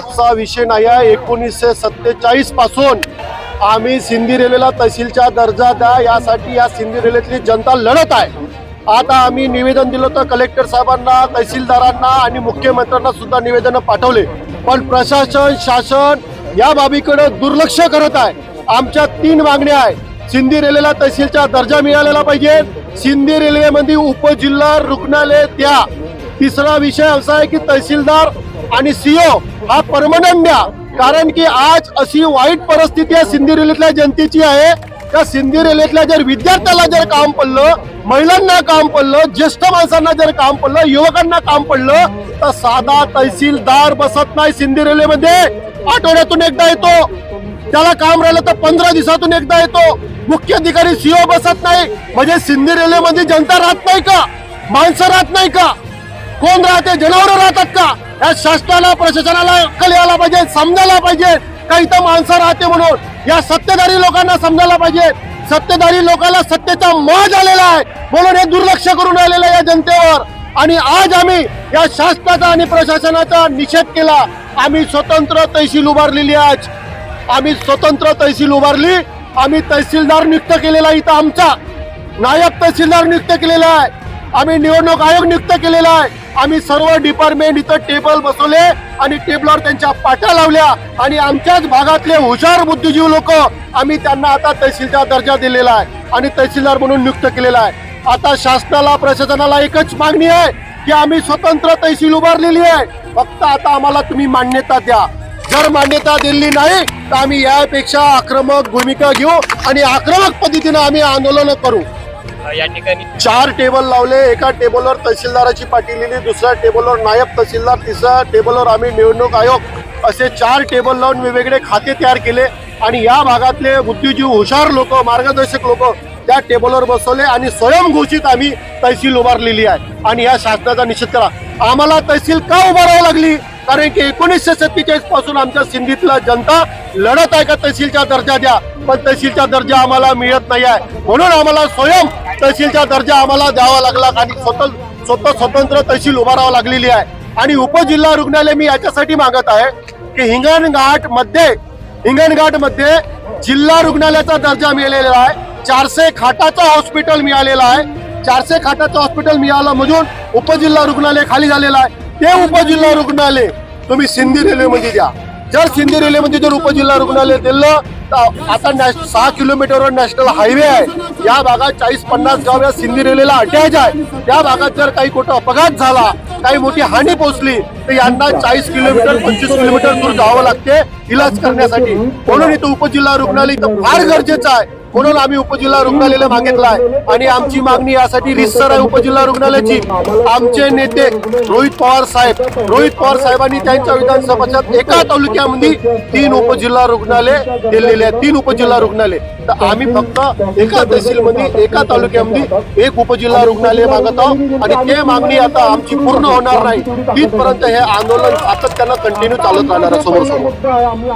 आजचा विषय नाही आहे. एकोणीसशे सत्तेचाळीसपासून आम्ही सिंधी रेल्वेला तहसीलचा दर्जा द्या. यासाठी या सिंधी रेल्वेतली जनता लढत आहे. आता आम्ही निवेदन दिलं होतं कलेक्टर साहेबांना तहसीलदारांना आणि मुख्यमंत्र्यांना सुद्धा निवेदन पाठवले. पण प्रशासन शासन या बाबीकडे दुर्लक्ष करत आहे. आमच्या तीन मागण्या आहे सिंधी रेल्वेला तहसीलचा दर्जा मिळालेला पाहिजे. सिंधी रेल्वेमध्ये उपजिल्हा रुग्णालय द्या. तिसरा विषय असा आहे की तहसीलदार आणि सीओ हा परमनंट द्या कारण की आज अशी वाईट परिस्थिती आहे सिंधी रेल्वेतल्या जनतेची आहे. त्या सिंधी रेल्वेतल्या जर विद्यार्थ्याला जर काम पडलं महिलांना काम पडलं ज्येष्ठ माणसांना जर काम पडलं युवकांना काम पडलं तर साधा तहसीलदार बसत नाही सिंधी रेल्वेमध्ये. आठवड्यातून एकदा येतो. त्याला काम राहिलं तर पंधरा दिवसातून एकदा येतो. मुख्य अधिकारी सीओ बसत नाही. म्हणजे सिंधी रेल्वेमध्ये जनता राहत नाही का? माणसं राहत नाही का? कोण राहते जनावर राहतात का? या शासनाला प्रशासनाला अक्कल यायला पाहिजे समजायला पाहिजे. का इथं माणसं राहते म्हणून या सत्तेधारी लोकांना समजायला पाहिजे. सत्तेधारी लोकांना सत्तेचा मोह झालेला आहे. म्हणून हे दुर्लक्ष करून राहिलेलं आहे या जनतेवर. आणि आज आम्ही या शासनाचा आणि प्रशासनाचा निषेध केला. आम्ही स्वतंत्र तहसील उभारलेली आहे आज. आम्ही स्वतंत्र तहसील उभारली. आम्ही तहसीलदार नियुक्त केलेला इथं आमचा. नायब तहसीलदार नियुक्त केलेला आहे. आम्ही निवडणूक आयोग नियुक्त केलेला आहे. आम्ही सर्व डिपार्टमेंट इथं टेबल बसवले आणि टेबलवर त्यांच्या पाट्या लावल्या. आणि आमच्याच भागातले हुशार बुद्धिजीव लोक आम्ही त्यांना आता तहसीलदार दर्जा दिलेला आहे आणि तहसीलदार म्हणून नियुक्त केलेला आहे. आता शासनाला प्रशासनाला एकच मागणी आहे की आम्ही स्वतंत्र तहसील उभारलेली आहे. फक्त आता आम्हाला तुम्ही मान्यता द्या. जर मान्यता दिली नाही तर आम्ही यापेक्षा आक्रमक भूमिका घेऊ आणि आक्रमक पद्धतीनं आम्ही आंदोलन करू. या ठिकाणी चार टेबल लावले. एका टेबलवर तहसीलदाराची पाटी लिहिली दुसऱ्या टेबलवर नायब तहसीलदार तिसऱ्या टेबलवर आम्ही निवडणूक आयोग असे चार टेबल लावून वेगवेगळे खाते तयार केले आणि या भागातले बुद्धिजीव हुशार लोक मार्गदर्शक लोक त्या टेबलवर बसवले आणि स्वयंघोषित आम्ही तहसील उभारलेली आहे. आणि या शासनाचा निषेध करा. आम्हाला तहसील का उभारावं लागली? कारण की एकोणीसशे सत्तेचाळीसपासून आमच्या सिंधीतला जनता लढत आहे का? तहसीलचा दर्जा द्या. पण तहसीलचा दर्जा आम्हाला मिळत नाही आहे. म्हणून आम्हाला स्वयं तहसीलचा दर्जा आम्हाला द्यावा लागला आणि स्वतः स्वतः स्वतंत्र तहसील उभारावं लागलेली आहे. आणि उपजिल्हा रुग्णालय मी याच्यासाठी मागत आहे की हिंगणघाटमध्ये हिंगणघाटमध्ये जिल्हा रुग्णालयाचा दर्जा मिळालेला आहे. चारशे खाटाचं हॉस्पिटल मिळालेलं आहे. चारशे खाटाचं हॉस्पिटल मिळालं म्हणून उपजिल्हा रुग्णालय खाली झालेलं आहे. ते उपजिल्हा रुग्णालय तुम्ही सिंधी रेल्वेमध्ये द्या. जर सिंधी रेल्वेमध्ये जर उपजिल्हा रुग्णालय दिलं आता नॅश- सहा किलोमीटरवर नॅशनल हायवे आहे. या भागात चाळीस पन्नास गाव या सिंधी रेल्वेला अटॅच आहे. त्या भागात जर काही कुठं अपघात झाला काही मोठी हानी पोहोचली तर यांना चाळीस किलोमीटर पंचवीस किलोमीटर दूर जावं लागते इलाज करण्यासाठी. म्हणून इथं उपजिल्हा रुग्णालय इथं फार गरजेचं आहे. म्हणून आम्ही उपजिल्हा रुग्णालयाला मागितलाय आणि आमची मागणी यासाठी रिसर आहे उपजिल्हा रुग्णालयाची. आमचे नेते रोहित पवार साहेब रोहित पवार साहेबांनी त्यांच्या विधानसभेच्या एका तालुक्यामध्ये तीन उपजिल्हा रुग्णालय दिलेले आहेत. तीन उपजिल्हा रुग्णालय. तर आम्ही फक्त एका तहसीलमध्ये एका तालुक्यामध्ये एक उपजिल्हा रुग्णालय मागत आहोत. आणि ते मागणी आता आमची पूर्ण होणार नाही. तिथपर्यंत हे आंदोलन सातत्यानं कंटिन्यू चालत राहणार आहे समोर समोर